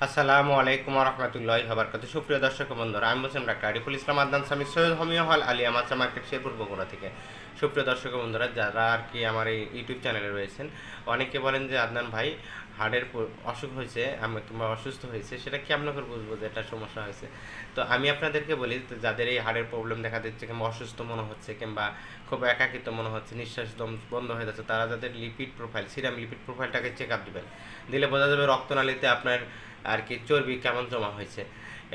আসসালামু আলাইকুম রহমতুল্লাহ হবারকাত সুপ্রিয় দর্শক বন্ধুরা, আমি বলছিলাম ডাক্তার আরিফুল ইসলাম আদনান স্বামী, সৈয়দ হোমিও হল আলিয়া মাচা মার্কেট শেরপুর বগুড়া থেকে। সুপ্রিয় দর্শক বন্ধুরা, যারা আর কি আমার এই ইউটিউব চ্যানেলে রয়েছেন, অনেকে বলেন যে, আদনান ভাই প- অসুখ হয়েছে, আমি কিংবা অসুস্থ হয়েছে, সেটা কেমন করে বুঝব যে এটা সমস্যা হয়েছে? তো আমি আপনাদেরকে বলি যাদের এই হাড়ের প্রবলেম দেখা দিচ্ছে, কিংবা অসুস্থ মনে হচ্ছে, কিংবা খুব একাকিত্ব মনে হচ্ছে, নিঃশ্বাস দম বন্ধ হয়ে যাচ্ছে, তারা যাদের লিপিড প্রোফাইল সিরাম লিপিড প্রোফাইলটাকে চেক আপ দেবেন। দিলে বোঝা যাবে রক্তনালীতে আপনার আর কি চর্বি কেমন জমা হয়েছে,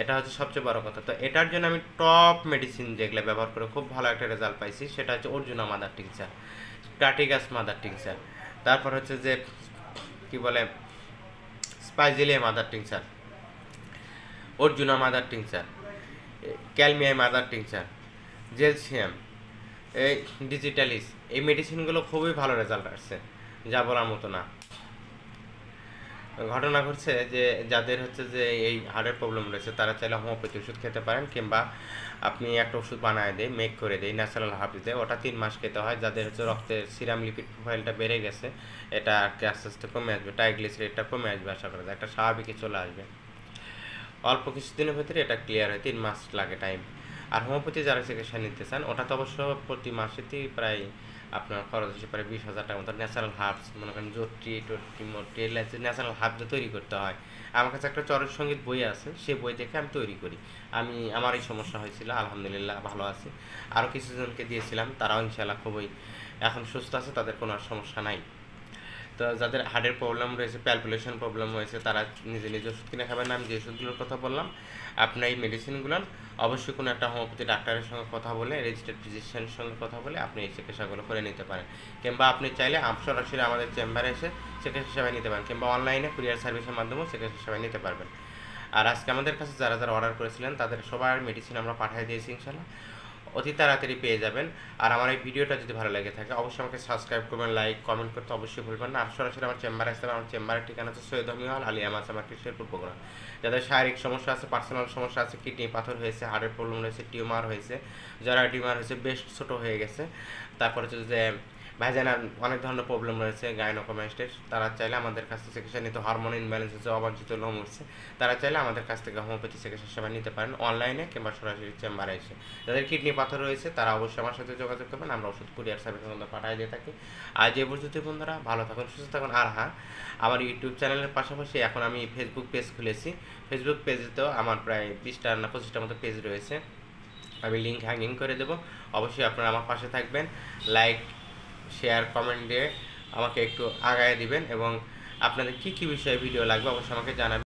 এটা হচ্ছে সবচেয়ে বড় কথা। তো এটার জন্য আমি টপ মেডিসিন যেগুলো ব্যবহার করে খুব ভালো একটা রেজাল্ট পাইছি, সেটা হচ্ছে অর্জুনা মাদার টিংচার টাটিগাস মাদার টিংচার তারপর হচ্ছে যে, কি বলে spigelia mother tincture Arjuna mother tincture ক্যালমিয়াই mother tincture gelsemium এই ডিজিটালিস এই মেডিসিনগুলো খুবই ভালো রেজাল্ট আসছে, যা বলার মতো না। ঘটনা ঘটছে যে যাদের হচ্ছে যে এই হার্টের প্রবলেম রয়েছে, তারা চাইলে হোমিওপ্যাথি ওষুধ খেতে পারেন কিংবা আপনি একটা ওষুধ বানায় দেয় মেক করে দেয় ন্যাচারাল হার্বস দেয়। ওটা তিন মাস খেতে হয়। যাদের হচ্ছে রক্তের সিরাম লিপিড প্রোফাইলটা বেড়ে গেছে, এটা আর কি আস্তে আস্তে কমে আসবে ট্রাইগ্লিসারিডটা কমে আসবে আশা করা যায়। একটা স্বাভাবিকে চলে আসবে। অল্প কিছুদিনের ভেতরে এটা ক্লিয়ার হয়, তিন মাস লাগে টাইম আর হোমিওপ্যাথি যারা চিকিৎসা নিতে চান, ওটা তো অবশ্য প্রতি মাসেতেই প্রায় আপনার খরচ হতে পারে বিশ হাজার টাকা মতো ন্যাচারাল হার্বস মনে করেন জোট্রি টোট্রি মোট্রি ন্যাচারাল হার্বস তৈরি করতে হয়। আমার কাছে একটা চরক সংগীত বই আছে, সে বই দেখে আমি তৈরি করি। আমি আমার এই সমস্যা হয়েছিল, আলহামদুলিল্লাহ ভালো আছে। আরও কিছুজনকে দিয়েছিলাম, তারাও ইনশাল্লাহ খুবই এখন সুস্থ আছে, তাদের কোনো আর সমস্যা নাই। তো যাদের হার্টের প্রবলেম রয়েছে প্যালপুলেশন প্রবলেম হয়েছে তারা নিজে নিজে ওষুধ কিনে খাবেন। আমি যে ওষুধগুলোর কথা বললাম, আপনার এই মেডিসিনগুলো অবশ্যই কোনো একটা হোমিওপ্যাথি ডাক্তারের সঙ্গে কথা বলে রেজিস্টার্ড ফিজিশিয়ানের সঙ্গে কথা বলে আপনি এই চিকিৎসাগুলো করে নিতে পারেন। কিংবা আপনি চাইলে সরাসরি আমাদের চেম্বারে এসে চিকিৎসা সেবা নিতে পারেন, কিংবা অনলাইনে কুরিয়ার সার্ভিসের মাধ্যমেও চিকিৎসা সেবা নিতে পারবেন। আর আজকে আমাদের কাছে যারা যারা অর্ডার করেছিলেন, তাদের সবার মেডিসিন আমরা পাঠিয়ে দিয়েছি ইনশাল্লাহ অতি তাড়াতাড়ি পেয়ে যাবেন। আর আমার এই ভিডিওটা যদি ভালো লাগে থাকে, অবশ্যই আমাকে সাবস্ক্রাইব করবেন লাইক কমেন্ট করতে অবশ্যই ভুলবেন না। আর সরাসরি আমার চেম্বারে আসতে আমার চেম্বারের ঠিকানা হচ্ছে সৈয়দ হমি হল, আলিয়া মাছ, আমার কৃষির পূর্বগ্রহ যাদের শারীরিক সমস্যা আছে পার্সোনাল সমস্যা আছে কিডনি পাথর হয়েছে হার্টের প্রবলেম রয়েছে টিউমার হয়েছে, যারা টিউমার হয়েছে, বেশ ছোট হয়ে গেছে। তারপরে হচ্ছে যে ভাইজানার অনেক ধরনের প্রবলেম রয়েছে গাইনোকোমাস্টের তারা চাইলে আমাদের কাছ থেকে চিকিৎসা নিতে হরমোন ইনব্যালেন্স হচ্ছে, অবাঞ্ছিত লোম উঠছে, তারা চাইলে আমাদের কাছ থেকে হোমিওপ্যাথি চিকিৎসা সেবা নিতে পারেন অনলাইনে কিংবা সরাসরি চেম্বারে এসে। যাদের কিডনি পাথর রয়েছে, তারা অবশ্যই আমার সাথে যোগাযোগ করবেন, আমরা ওষুধ কুরিয়ার সার্ভিসের মধ্যে পাঠিয়ে দিয়ে থাকি। আর যে পর্যন্ত বন্ধুরা, ভালো থাকুন, সুস্থ থাকুন, আর হ্যাঁ আমার ইউটিউব চ্যানেলের পাশাপাশি এখন আমি ফেসবুক পেজ খুলেছি। ফেসবুক পেজেতেও আমার প্রায় বিশটা না পঁচিশটার মতো পেজ রয়েছে। আমি লিঙ্ক হ্যাঙ্গিং করে দেবো। অবশ্যই আপনারা আমার পাশে থাকবেন। লাইক শেয়ার কমেন্ট দিয়ে আমাকে একটু আগায় দিবেন এবং আপনাদের কী কী বিষয়ে ভিডিও লাগবে অবশ্যই আমাকে জানাবেন।